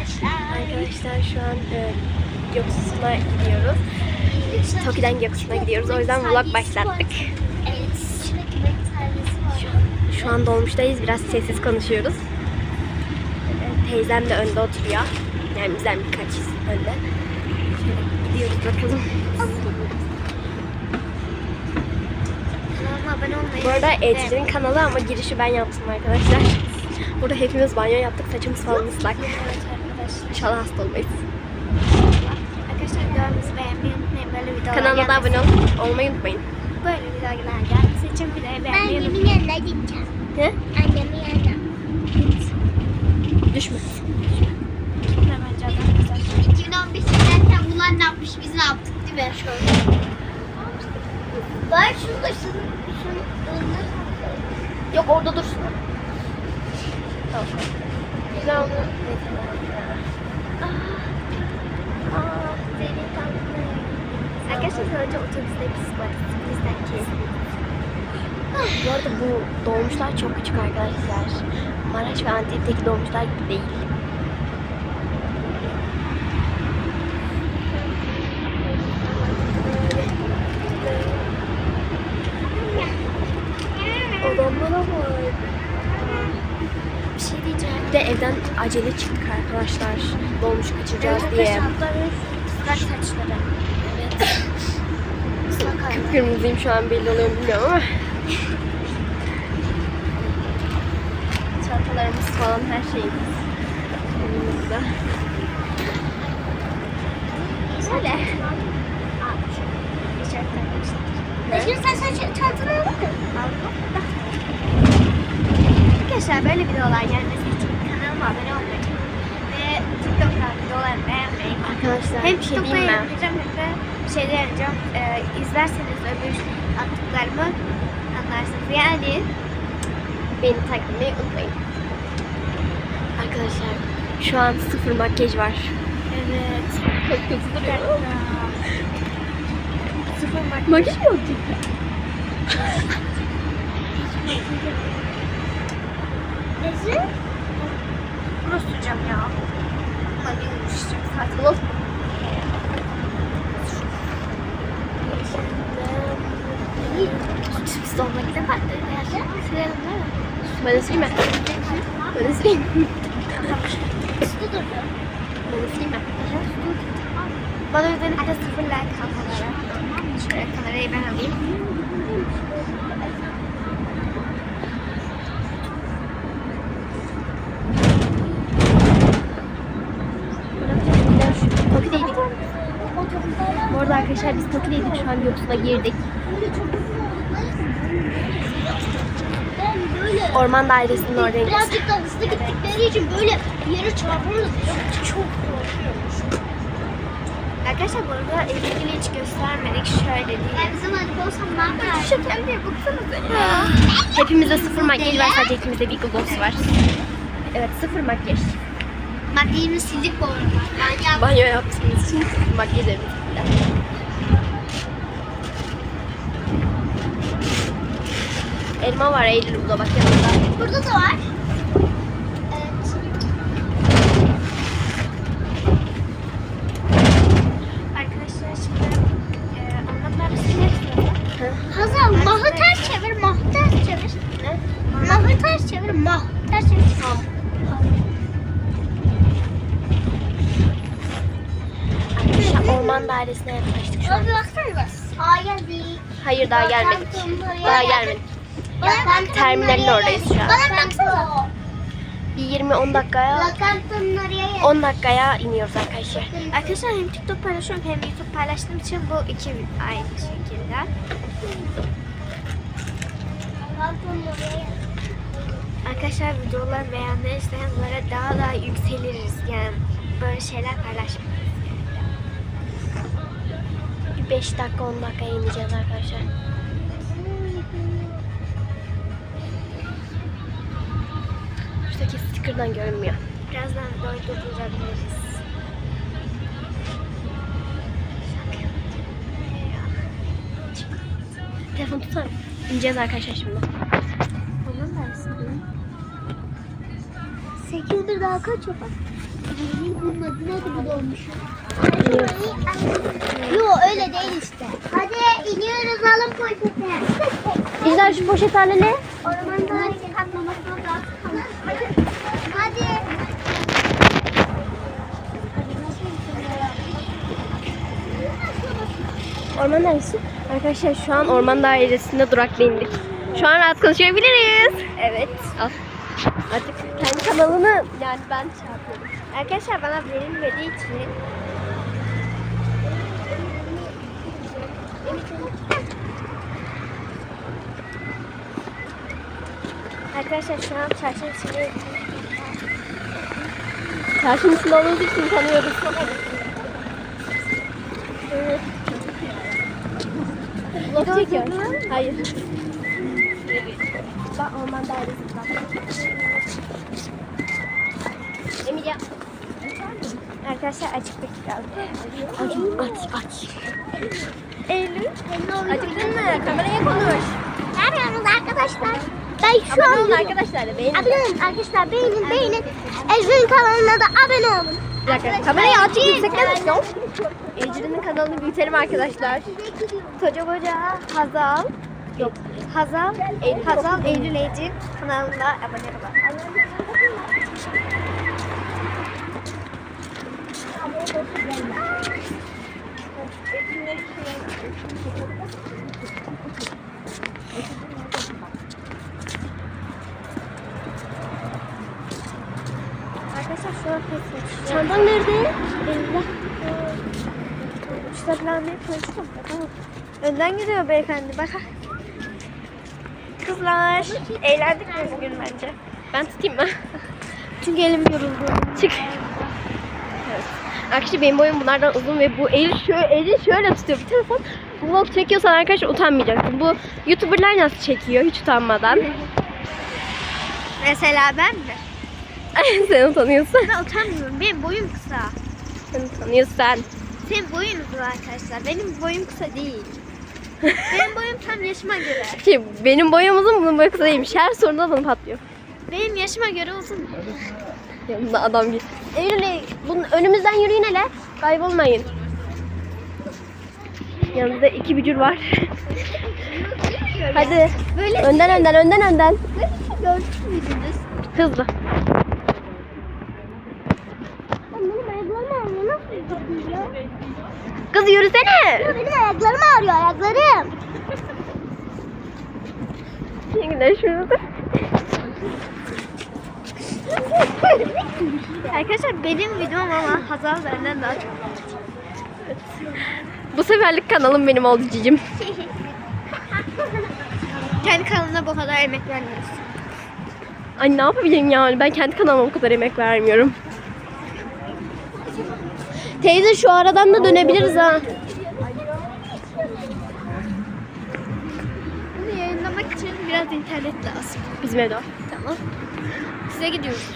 Arkadaşlar şu an e, Göksu'na gidiyoruz. Toki'den Göksu'na gidiyoruz. O yüzden vlog başlattık. Var. Şu an dolmuştayız. Biraz sessiz konuşuyoruz. Teyzem de önde oturuyor. Yani bizden birkaç önde. Şöyle gidiyoruz bakalım. Bu arada. Ecrin'in kanalı ama girişi ben yaptım arkadaşlar. Burada hepimiz banyo yaptık. Saçımız falan ıslak. İnşallah hasta olmayız. Arkadaşlar videomuzu beğenmeyi unutmayın. Böyle videolar Kanalıma da abone ol- olmayı unutmayın. Böyle videolar gelmesi için videoyu beğenmeyi Annemin unutmayın. yanına gideceğim. He? Annemin yanına. Düşme. Hemen canım güzel. 2015 zaten bunlar ne yapmış biz ne yaptık değil mi? Şöyle. Var şurada şunu. şunu. Yok orada dursun. Tamam. Güzel oldu. Arkadaşlar sadece otobüste bisiklet. Bizden kesin. Bu arada bu dolmuşlar çok küçük arkadaşlar. Maraş ve Antep'teki dolmuşlar gibi değil. Adamlara var. Bir şey diyeceğim. Bir de evden acele çıktık arkadaşlar. Dolmuş kaçıracağız diye. Şartları, ıslak saçları. Kıpkırmızıyım şu an belli oluyor bilmiyorum ama. Çantalarımız falan her şeyimiz. Yanımızda. Şöyle. Şimdi sen saç çantanı aldın mı? Arkadaşlar böyle videolar gelmesi için kanalıma abone olmayı ve TikTok'tan videolarımı beğenmeyi Arkadaşlar hem şey TikTok'ta mi? yayınlayacağım hem de bir şey de yayınlayacağım. Ee, izlerseniz öbür attıklarımı anlarsınız. Yani Beni takip etmeyi unutmayın. Arkadaşlar şu an sıfır makyaj var. evet. Çok kötü duruyor. Sıfır makyaj. Makyaj mı oldu? Nesi? Bunu süreceğim ya. Ama yumuşayacak zaten. Ulan Otobüste olmak da farklı bir yerde. Sürelim değil mi? ben de sileyim mi? Ben de sileyim. Üstü duruyor. Ben de sileyim mi? Bana özellikle sıfır like kanallara. Şöyle kamerayı ben alayım. Toki'deydik. Bu arada arkadaşlar biz Şu Göksu'na girdik. Orman dairesinin oradayız. birazcık da hızlı gittikleri için böyle yere çarpıyoruz. Çok korkuyorum. Arkadaşlar bu arada ilgili hiç göstermedik. Şöyle değil. Ben bizim hadi olsam ne yaparım? Şekerliğe baksanıza ya. Hepimizde sıfır makyaj var. Sadece ikimizde bir gloss var. Evet sıfır makyaj. Makyajımı sildik bu arada. Ben yaptım. Banyo yaptığımız için sıfır makyaj Elma var Eylül burada bak yanında. Burada da var. Evet. Arkadaşlar şimdi e, istiyorum. Hazal mahı ters çevir, mahı ters çevir. Ne? Mahı ters çevir, mah ters çevir. Tamam. Arkadaşlar orman dairesine yaklaştık şu an. Abi baksana. Aa geldik. Hayır daha gelmedik. Daha gelmedik. Terminalin oradayız şu an. Bana baksana. Bir 20-10 dakikaya Lokantanın oraya gel. 10 dakikaya iniyoruz arkadaşlar. Arkadaşlar hem TikTok paylaşıyorum hem YouTube paylaştığım için bu iki aynı şekilde. Arkadaşlar videolar beğendiyseniz böyle daha daha yükseliriz. Yani böyle şeyler paylaşmayız. Bir 5 dakika 10 dakikaya ineceğiz arkadaşlar. Şuradaki sticker'dan görünmüyor. Birazdan videoyu durdurabiliriz. Telefon tutar? İneceğiz arkadaşlar şimdi. Onun dersi. 8'dir daha kaç yapar? Bunun adı neydi bu dolmuş? Yo öyle değil işte. Hadi iniyoruz alın poşeti. İzler şu poşet haline. Ormanda katlamasına da Hadi. Hadi. Orman neresi? Arkadaşlar şu an orman dairesinde durakla indik. Şu an rahat konuşabiliriz. Evet. Al. Artık kendi kanalını yani ben şey yapıyorum. Arkadaşlar bana verilmediği için Arkadaşlar şu an çarşının içinde Çarşının içinde olduğumuz için tanıyoruz. Evet. Vlog çekiyor. Hayır. Bak orman dairesi. Emilia. Arkadaşlar açık bekliyorum. Aç aç aç. Eylül. Acıktın mı? Kameraya konuş. Ne arkadaşlar? Ben şu Abone an olun arkadaşlar. Beğenin. Abone olun arkadaşlar beğenin beğenin. Ecrin kanalına da abone olun. Bir dakika. Kamerayı azıcık yüksekten tutalım. Ecrin'in kanalını büyütelim arkadaşlar. Koca koca Hazal. Yok. Hazal. Eylül, Hazal Eylül Ecin kanalına abone olun. Arkadaşlar şu Çantan nerede? Elimde. Instagram'da konuştum. Tamam. Önden gidiyor beyefendi. Bak. Kızlar. Eğlendik mi bugün bence? Ben tutayım mı? Çünkü elim yoruldu. Çık. Evet. Arkadaşlar benim boyum bunlardan uzun ve bu eli şöyle, eli şöyle tutuyor bir telefon. Vlog çekiyorsan arkadaşlar utanmayacaksın. Bu YouTuber'lar nasıl çekiyor hiç utanmadan. Mesela ben mi? Sen utanıyorsun. Ben utanmıyorum. Benim boyum kısa. Sen utanıyorsun. Senin boyun uzun arkadaşlar. Benim boyum kısa değil. Benim boyum tam yaşıma göre. Şey, benim boyum uzun bunun boyu kısa değilmiş. Her sorunda bana patlıyor. Benim yaşıma göre uzun. Yanında adam gibi. Eylül, bunun önümüzden yürüyün hele. Kaybolmayın. Yanımızda iki bücür var. Hadi. Böyle Önden önden önden önden. gördünüz müydünüz? Hızlı. Benim ayaklarım ağrıyor. Nasıl gidiyor? Kız yürüsene. Benim ayaklarım ağrıyor ayaklarım. Yine şurada. Arkadaşlar benim videom ama Hazal benden daha çok. Bu seferlik kanalım benim oldu cicim. Kendi kanalına bu kadar emek vermiyorsun. Ay ne yapabilirim yani ben kendi kanalıma o kadar emek vermiyorum. Teyze şu aradan da dönebiliriz ha. Bunu yayınlamak için biraz internet lazım. Bizim evde var. Tamam. Size gidiyoruz.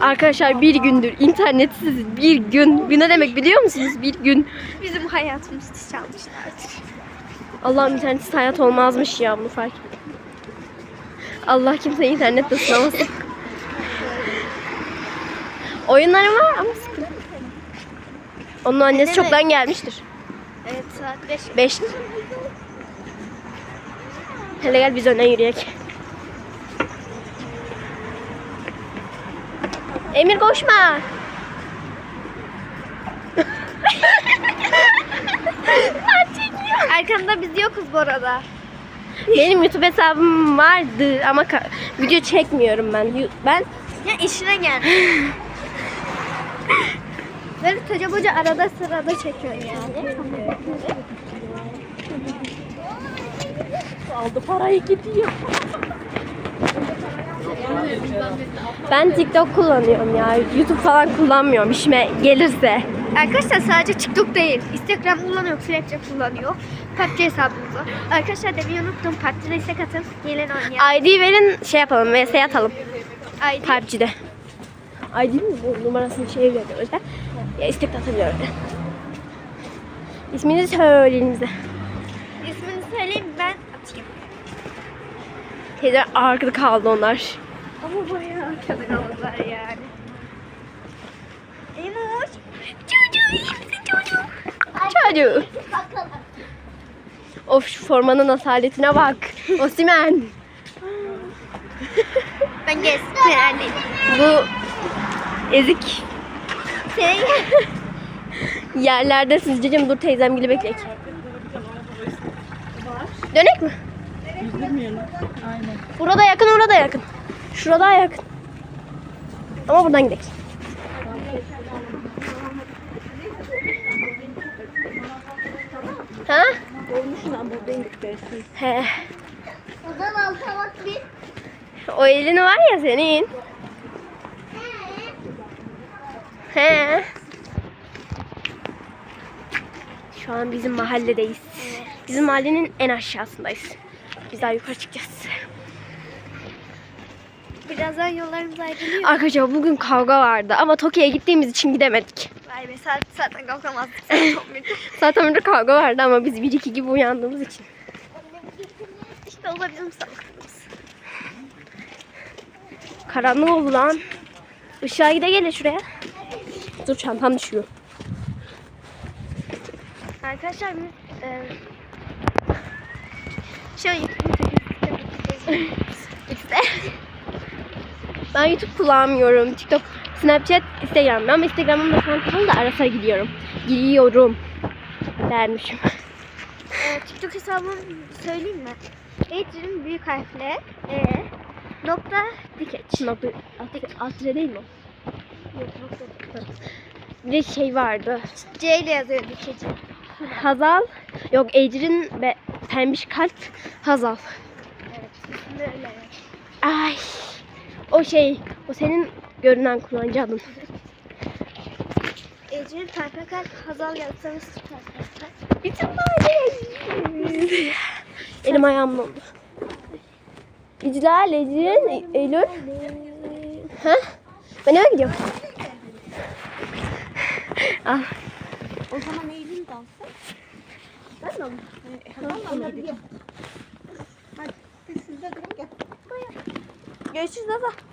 Arkadaşlar bir gündür internetsiz bir gün. Bu ne demek biliyor musunuz? Bir gün. Bizim hayatımızı çalmışlardır. Allah'ım internetsiz hayat olmazmış ya bunu fark ettim. Allah kimseyi internetle sınamasın. Oyunları var ama. Onun annesi demek? çoktan gelmiştir. Evet saat 5. 5. Hele gel biz önden yürüyek. Emir koşma. Arkamda biz yokuz bu arada. Benim YouTube hesabım vardı ama video çekmiyorum ben. Ben Ya işine gel. Böyle koca koca arada sırada çekiyor yani. aldı parayı gidiyor. Ben TikTok kullanıyorum ya. YouTube falan kullanmıyorum işime gelirse. Arkadaşlar sadece TikTok değil. Instagram kullanıyor, Snapchat kullanıyor. PUBG hesabımız var. Arkadaşlar demeyi unuttum. PUBG'de istek atın. Gelin oynayalım. ID verin şey yapalım vs atalım. ID. PUBG'de. ID'nin bu numarasını şey veriyor öyle. Ya istek atabiliyor öyle. İsmini söyleyin bize. İsmini söyleyeyim ben atayım. Teyze arkada kaldı onlar. Ama bayağı arkada kaldılar yani. Emoş. Çocuğu iyi misin çocuğu? Çocuğu. Bakalım. Of şu formanın asaletine bak. Osimen. ben geçtim yani. Bu ezik Şey, yerlerde sizcecim dur teyzem gibi bekleyek. Dönek mi? Burada yakın orada yakın. Şurada yakın. Ama buradan gidelim. Ha? He. Odan alta bak bir. O elin var ya senin. He. Şu an bizim mahalledeyiz. Bizim mahallenin en aşağısındayız. Biz daha yukarı çıkacağız. birazdan yollarımız ayrılıyor. Arkadaşlar bugün kavga vardı ama Tokyo'ya gittiğimiz için gidemedik. Vay be saat zaten kalkamazdık. Saat 11'de. Zaten burada kavga vardı ama biz 1-2 gibi uyandığımız için. işte o da bizim sağlıkımız. Karanlık oldu lan. Işığa gide gele şuraya. Dur çantam düşüyor. Arkadaşlar e, şöyle İşte. Ben YouTube kullanmıyorum. TikTok, Snapchat, Instagram. Ama Instagram'ım da kapalı da ara sıra gidiyorum. Dermişim. e, TikTok hesabımı söyleyeyim mi? Ecrin büyük harfle e, nokta dikeç. Nokta, Astre değil mi? Bir de şey vardı. C ile yazıyor dikeci. Hazal. Yok Ecrin ve Pembiş Kalp Hazal. Evet. ismi öyle. Ay. O şey. O senin görünen kullanıcı adın. Ecrin kalpe kalp hazal yazsanız çıkar. Bütün mahalle. Elim ayağım oldu. İclal, Ecrin, Eylül. Ha? Ben eve gidiyorum. Al. O zaman Eylül de alsın. Ben de alayım. Hadi. Siz de durun gel. Görüşürüz Azra.